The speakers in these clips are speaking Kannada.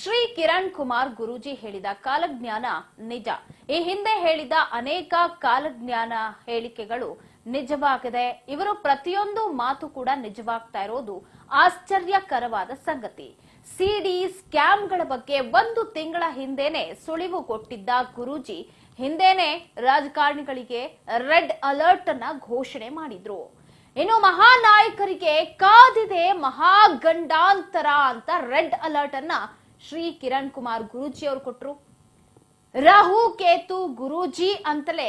ಶ್ರೀ ಕಿರಣ್ ಕುಮಾರ್ ಗುರೂಜಿ ಹೇಳಿದ ಕಾಲಜ್ಞಾನ ನಿಜ. ಈ ಹಿಂದೆ ಹೇಳಿದ ಅನೇಕ ಕಾಲಜ್ಞಾನ ಹೇಳಿಕೆಗಳು ನಿಜವಾಗಿದೆ. ಇವರು ಪ್ರತಿಯೊಂದು ಮಾತು ಕೂಡ ನಿಜವಾಗ್ತಾ ಇರೋದು ಆಶ್ಚರ್ಯಕರವಾದ ಸಂಗತಿ. ಸಿಡಿ ಸ್ಕ್ಯಾಮ್ಗಳ ಬಗ್ಗೆ ಒಂದು ತಿಂಗಳ ಹಿಂದೆನೆ ಸುಳಿವು ಕೊಟ್ಟಿದ್ದ ಗುರೂಜಿ ಹಿಂದೆನೆ ರಾಜಕಾರಣಿಗಳಿಗೆ ರೆಡ್ ಅಲರ್ಟ್ ಅನ್ನ ಘೋಷಣೆ ಮಾಡಿದ್ರು. ಇನ್ನು ಮಹಾನಾಯಕರಿಗೆ ಕಾದಿದೆ ಮಹಾಗಂಡಾಂತರ ಅಂತ ರೆಡ್ ಅಲರ್ಟ್ ಅನ್ನ ಶ್ರೀ ಕಿರಣ್ ಕುಮಾರ್ ಗುರೂಜಿ ಅವರು ಕೊಟ್ಟರು ರಾಹು, ಕೇತು, ಗುರುಜಿ ಅಂತಲೇ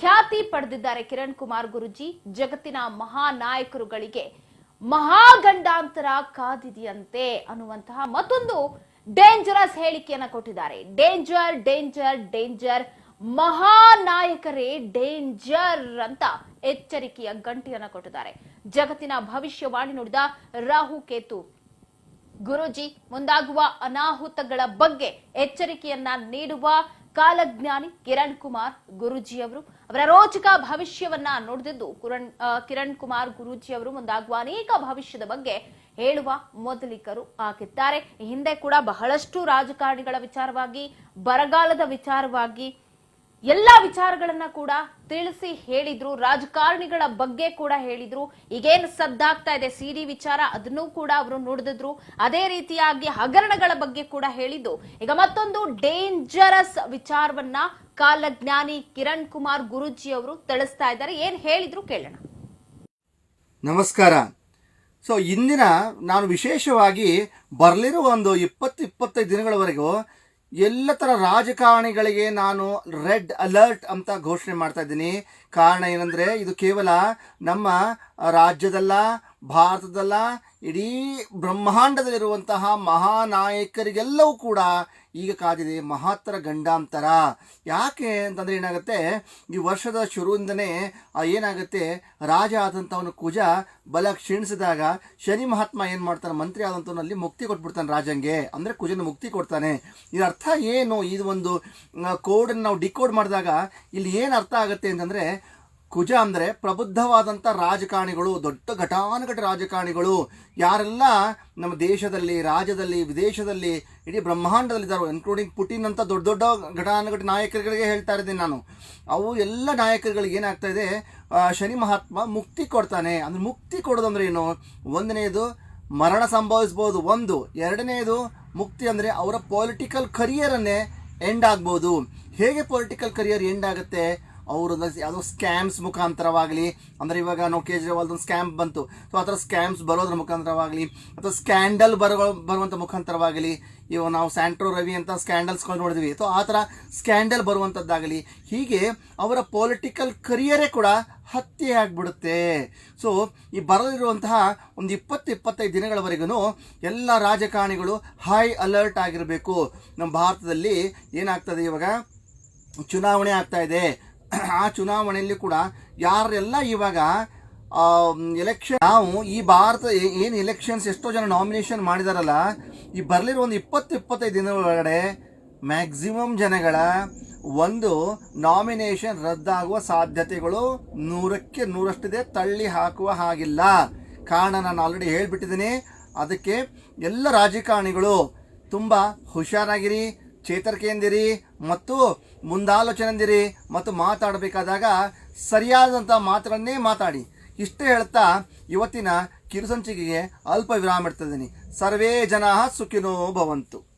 ಖ್ಯಾತಿ ಪಡೆದಿದ್ದಾರೆ ಕಿರಣ್ ಕುಮಾರ್ ಗುರುಜಿ. ಜಗತ್ತಿನ ಮಹಾನಾಯಕರುಗಳಿಗೆ ಮಹಾಗಂಡಾಂತರ ಕಾದಿದೆಯಂತೆ ಅನ್ನುವಂತಹ ಮತ್ತೊಂದು ಡೇಂಜರಸ್ ಹೇಳಿಕೆಯನ್ನ ಕೊಟ್ಟಿದ್ದಾರೆ. ಡೇಂಜರ್ ಡೇಂಜರ್ ಡೇಂಜರ್ ಮಹಾನಾಯಕರೇ ಡೇಂಜರ್ ಅಂತ ಎಚ್ಚರಿಕೆಯ ಗಂಟೆಯನ್ನ ಕೊಟ್ಟಿದ್ದಾರೆ. ಜಗತ್ತಿನ ಭವಿಷ್ಯವಾಣಿ ನುಡಿದ ರಾಹು, ಕೇತು ಗುರುಜಿ, ಮುಂದಾಗುವ ಅನಾಹುತಗಳ ಬಗ್ಗೆ ಎಚ್ಚರಿಕೆಯನ್ನ ನೀಡುವ ಕಾಲಜ್ಞಾನಿ ಕಿರಣ್ ಕುಮಾರ್ ಗುರುಜಿ ಅವರು. ಅವರ ರೋಚಕ ಭವಿಷ್ಯವನ್ನ ನೋಡಿದ್ದು ಕಿರಣ್ ಕಿರಣ್ ಕುಮಾರ್ ಗುರುಜಿ ಅವರು ಮುಂದಾಗುವ ಅನೇಕ ಭವಿಷ್ಯದ ಬಗ್ಗೆ ಹೇಳುವ ಮೊದಲಿಕರು ಆಗಿದ್ದಾರೆ. ಹಿಂದೆ ಕೂಡ ಬಹಳಷ್ಟು ರಾಜಕಾರಣಿಗಳ ವಿಚಾರವಾಗಿ, ಬರಗಾಲದ ವಿಚಾರವಾಗಿ ಎಲ್ಲಾ ವಿಚಾರಗಳನ್ನ ಕೂಡ ತಿಳಿಸಿ ಹೇಳಿದ್ರು, ರಾಜಕಾರಣಿಗಳ ಬಗ್ಗೆ ಕೂಡ ಹೇಳಿದ್ರು. ಈಗೇನು ಸದ್ದಾಗ್ತಾ ಇದೆ ಸಿಡಿ ವಿಚಾರ ಅದನ್ನು ಕೂಡ ಅವರು ನೋಡಿದ್ರು ಅದೇ ರೀತಿಯಾಗಿ ಹಗರಣಗಳ ಬಗ್ಗೆ ಕೂಡ ಹೇಳಿದ್ದು. ಈಗ ಮತ್ತೊಂದು ಡೇಂಜರಸ್ ವಿಚಾರವನ್ನ ಕಾಲಜ್ಞಾನಿ ಕಿರಣ್ ಕುಮಾರ್ ಗುರುಜಿ ಅವರು ತಿಳಿಸ್ತಾ ಇದ್ದಾರೆ. ಏನ್ ಹೇಳಿದ್ರು ಕೇಳೋಣ. ನಮಸ್ಕಾರ. ಸೊ ಇಂದಿನ ನಾನು ವಿಶೇಷವಾಗಿ ಬರಲಿರುವ ಒಂದು ಇಪ್ಪತ್ತು, ಇಪ್ಪತ್ತೈದು ದಿನಗಳವರೆಗೂ ಎಲ್ಲ ಥರ ರಾಜಕಾರಣಿಗಳಿಗೆ ನಾನು ರೆಡ್ ಅಲರ್ಟ್ ಅಂತ ಘೋಷಣೆ ಮಾಡ್ತಾ ಇದ್ದೀನಿ. ಕಾರಣ ಏನಂದರೆ ಇದು ಕೇವಲ ನಮ್ಮ ರಾಜ್ಯದಲ್ಲ, ಭಾರತದಲ್ಲ, ಇಡೀ ಬ್ರಹ್ಮಾಂಡದಲ್ಲಿರುವಂತಹ ಮಹಾನಾಯಕರಿಗೆಲ್ಲವೂ ಕೂಡ ಈಗ ಕಾದಿದೆ ಮಹತ್ತರ ಗಂಡಾಂತರ. ಯಾಕೆ ಅಂತಂದರೆ ಏನಾಗುತ್ತೆ, ಈ ವರ್ಷದ ಶುರುವಿಂದನೇ ಏನಾಗುತ್ತೆ, ರಾಜ ಆದಂಥವನು ಕುಜ ಬಲ ಕ್ಷೀಣಿಸಿದಾಗ ಶನಿ ಮಹಾತ್ಮ ಏನು ಮಾಡ್ತಾನೆ, ಮಂತ್ರಿ ಆದಂಥವನಲ್ಲಿ ಮುಕ್ತಿ ಕೊಟ್ಬಿಡ್ತಾನೆ ರಾಜಂಗೆ. ಅಂದರೆ ಕುಜನ ಮುಕ್ತಿ ಕೊಡ್ತಾನೆ. ಇದರ ಅರ್ಥ ಏನು? ಇದು ಒಂದು ಕೋಡನ್ನು ನಾವು ಡಿಕೋಡ್ ಮಾಡಿದಾಗ ಇಲ್ಲಿ ಏನು ಅರ್ಥ ಆಗುತ್ತೆ ಅಂತಂದರೆ ಕುಜ ಅಂದರೆ ಪ್ರಬುದ್ಧವಾದಂಥ ರಾಜಕಾರಣಿಗಳು, ದೊಡ್ಡ ಘಟಾನುಘಟ ರಾಜಕಾರಣಿಗಳು. ಯಾರೆಲ್ಲ ನಮ್ಮ ದೇಶದಲ್ಲಿ, ರಾಜ್ಯದಲ್ಲಿ, ವಿದೇಶದಲ್ಲಿ, ಇಡೀ ಬ್ರಹ್ಮಾಂಡದಲ್ಲಿದ್ದಾರೋ ಇನ್ಕ್ಲೂಡಿಂಗ್ ಪುಟಿನ್ ಅಂತ ದೊಡ್ಡ ದೊಡ್ಡ ಘಟಾನುಘಟ ನಾಯಕರುಗಳಿಗೆ ಹೇಳ್ತಾ ಇದ್ದೀನಿ ನಾನು. ಅವು ಎಲ್ಲ ನಾಯಕರುಗಳಿಗೆ ಏನಾಗ್ತಾ ಇದೆ ಶನಿ ಮಹಾತ್ಮ ಮುಕ್ತಿ ಕೊಡ್ತಾನೆ. ಅಂದರೆ ಮುಕ್ತಿ ಕೊಡೋದಂದ್ರೆ ಏನು? ಒಂದನೆಯದು ಮರಣ ಸಂಭವಿಸ್ಬೋದು, ಒಂದು. ಎರಡನೆಯದು ಮುಕ್ತಿ ಅಂದರೆ ಅವರ ಪೊಲಿಟಿಕಲ್ ಕರಿಯರನ್ನೇ ಎಂಡ್ ಆಗ್ಬೋದು. ಹೇಗೆ ಪೊಲಿಟಿಕಲ್ ಕರಿಯರ್ ಎಂಡ್ ಆಗುತ್ತೆ? ಅವರು ಯಾವುದೋ ಸ್ಕ್ಯಾಮ್ಸ್ ಮುಖಾಂತರವಾಗಲಿ, ಅಂದರೆ ಇವಾಗ ನಾವು ಕೇಜ್ರಿವಾಲ್ದು ಒಂದು ಸ್ಕ್ಯಾಮ್ ಬಂತು. ಸೊ ಆ ಥರ ಸ್ಕ್ಯಾಮ್ಸ್ ಬರೋದ್ರ ಮುಖಾಂತರವಾಗಲಿ, ಅಥವಾ ಸ್ಕ್ಯಾಂಡಲ್ ಬರೋ ಬರುವಂಥ ಮುಖಾಂತರವಾಗಲಿ ಇವಾಗ ನಾವು ಸ್ಯಾಂಟ್ರೋ ರವಿ ಅಂತ ಸ್ಕ್ಯಾಂಡಲ್ಸ್ಗಳು ನೋಡಿದ್ವಿ. ಸೊ ಆ ಥರ ಸ್ಕ್ಯಾಂಡಲ್ ಬರುವಂಥದ್ದಾಗಲಿ ಹೀಗೆ ಅವರ ಪೊಲಿಟಿಕಲ್ ಕರಿಯರೇ ಕೂಡ ಹತ್ಯೆ ಆಗಿಬಿಡುತ್ತೆ. ಸೊ ಈ ಬರಲಿರುವಂತಹ ಒಂದು ಇಪ್ಪತ್ತು ಇಪ್ಪತ್ತೈದು ದಿನಗಳವರೆಗೂ ಎಲ್ಲ ರಾಜಕಾರಣಿಗಳು ಹೈ ಅಲರ್ಟ್ ಆಗಿರಬೇಕು. ನಮ್ಮ ಭಾರತದಲ್ಲಿ ಏನಾಗ್ತದೆ ಇವಾಗ? ಚುನಾವಣೆ ಆಗ್ತಾ ಇದೆ. ಆ ಚುನಾವಣೆಯಲ್ಲಿ ಕೂಡ ಯಾರೆಲ್ಲ ಇವಾಗ ಎಲೆಕ್ಷನ್ ನಾವು ಈ ಭಾರತ ಏನು ಎಲೆಕ್ಷನ್ಸ್ ಎಷ್ಟೋ ಜನ ನಾಮಿನೇಷನ್ ಮಾಡಿದಾರಲ್ಲ, ಈ ಬರಲಿರೋ ಒಂದು ಇಪ್ಪತ್ತು ಇಪ್ಪತ್ತೈದು ದಿನದೊಳಗಡೆ ಮ್ಯಾಕ್ಸಿಮಮ್ ಜನಗಳ ಒಂದು ನಾಮಿನೇಷನ್ ರದ್ದಾಗುವ ಸಾಧ್ಯತೆಗಳು ನೂರಕ್ಕೆ ನೂರಷ್ಟಿದೆ, ತಳ್ಳಿ ಹಾಕುವ ಹಾಗಿಲ್ಲ. ಕಾರಣ ನಾನು ಆಲ್ರೆಡಿ ಹೇಳಿಬಿಟ್ಟಿದ್ದೀನಿ. ಅದಕ್ಕೆ ಎಲ್ಲ ರಾಜಕಾರಣಿಗಳು ತುಂಬ ಹುಷಾರಾಗಿರಿ. ಚೇತರಿಕೆಯಿಂದಿರಿ ಮತ್ತು ಮುಂದಾಲೋಚನೆಯಿಂದಿರಿ ಮತ್ತು ಮಾತಾಡಬೇಕಾದಾಗ ಸರಿಯಾದಂಥ ಮಾತುಗಳನ್ನೇ ಮಾತಾಡಿ. ಇಷ್ಟೇ ಹೇಳ್ತಾ ಇವತ್ತಿನ ಕಿರುಸಂಚಿಕೆಗೆ ಅಲ್ಪ ವಿರಾಮ ಇಡ್ತಿದ್ದೀನಿ. ಸರ್ವೇ ಜನ ಸುಖಿನೋ ಭವಂತು.